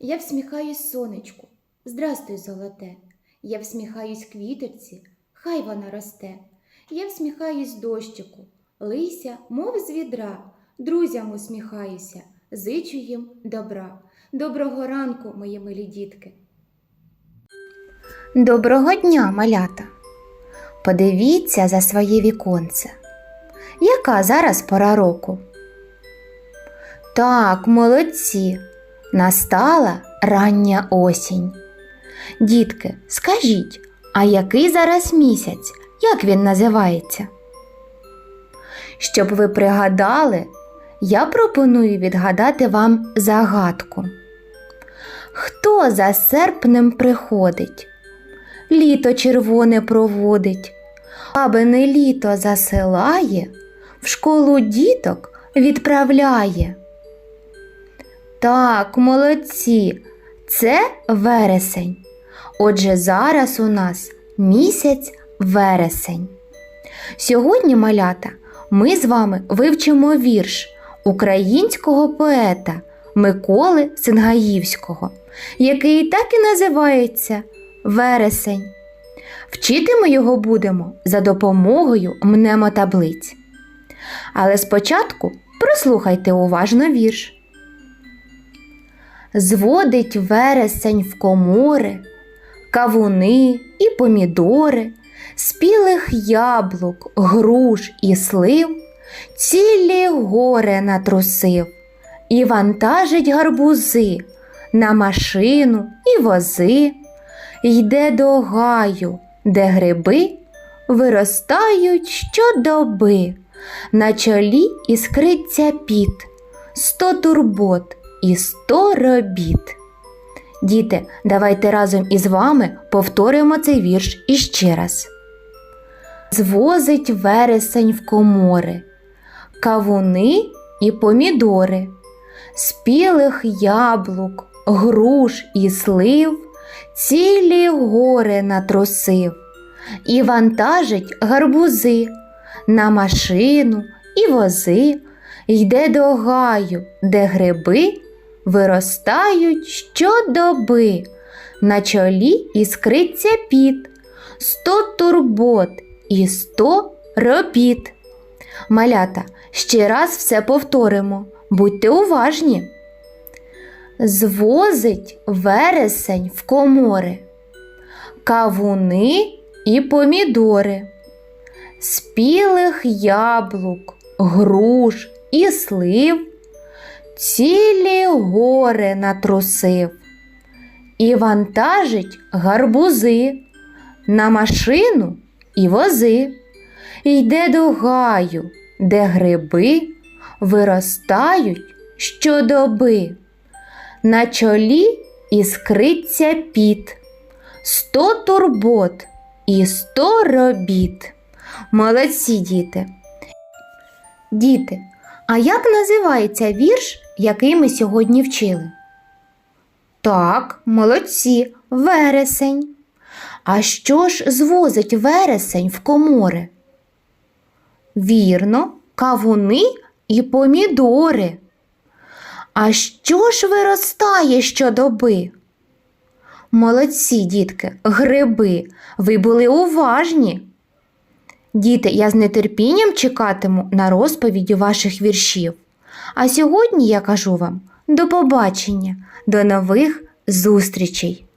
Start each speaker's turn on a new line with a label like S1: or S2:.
S1: Я всміхаюсь сонечку, здрастуй, золоте. Я всміхаюсь квіточці, хай вона росте. Я всміхаюсь дощику, лися, мов з відра, друзям усміхаюся, зичу їм добра. Доброго ранку, мої милі дітки. Доброго дня, малята. Подивіться за своє віконце. Яка зараз пора року? Так, молодці. Настала рання осінь. Дітки, скажіть, а який зараз місяць? Як він називається? Щоб ви пригадали, я пропоную відгадати вам загадку. Хто за серпнем приходить? Літо червоне проводить, аби не літо засилає, в школу діток відправляє. Так, молодці, це вересень. Отже, зараз у нас місяць вересень. Сьогодні, малята, ми з вами вивчимо вірш українського поета Миколи Сингаївського, який так і називається Вересень. Вчити ми його будемо за допомогою мнемотаблиць. Але спочатку прослухайте уважно вірш. Зводить вересень в комори, кавуни і помідори, спілих яблук, груш і слив, цілі горе натрусив, і вантажить гарбузи на машину і вози, йде до гаю, де гриби виростають щодоби, на чолі іскриться піт, сто турбот і сто робіт. Діти, давайте разом із вами повторимо цей вірш іще раз. Звозить вересень в комори, кавуни і помідори, спілих яблук, груш і слив, цілі гори натрусив, і вантажить гарбузи на машину і вози, йде до гаю, де гриби виростають щодоби, на чолі іскриться піт, сто турбот і сто робіт. Малята, ще раз все повторимо, будьте уважні. Звозить вересень в комори, кавуни і помідори, спілих яблук, груш і слив, цілі гори натрусив, і вантажить гарбузи на машину і вози, йде до гаю, де гриби виростають щодоби. На чолі іскриться піт, сто турбот і сто робіт. Молодці діти. Діти, а як називається вірш, який ми сьогодні вчили? Так, молодці, вересень. А що ж звозить вересень в комори? Вірно, кавуни і помідори. А що ж виростає щодоби? Молодці, дітки, гриби, ви були уважні. Діти, я з нетерпінням чекатиму на розповіді ваших віршів. А сьогодні я кажу вам до побачення, до нових зустрічей!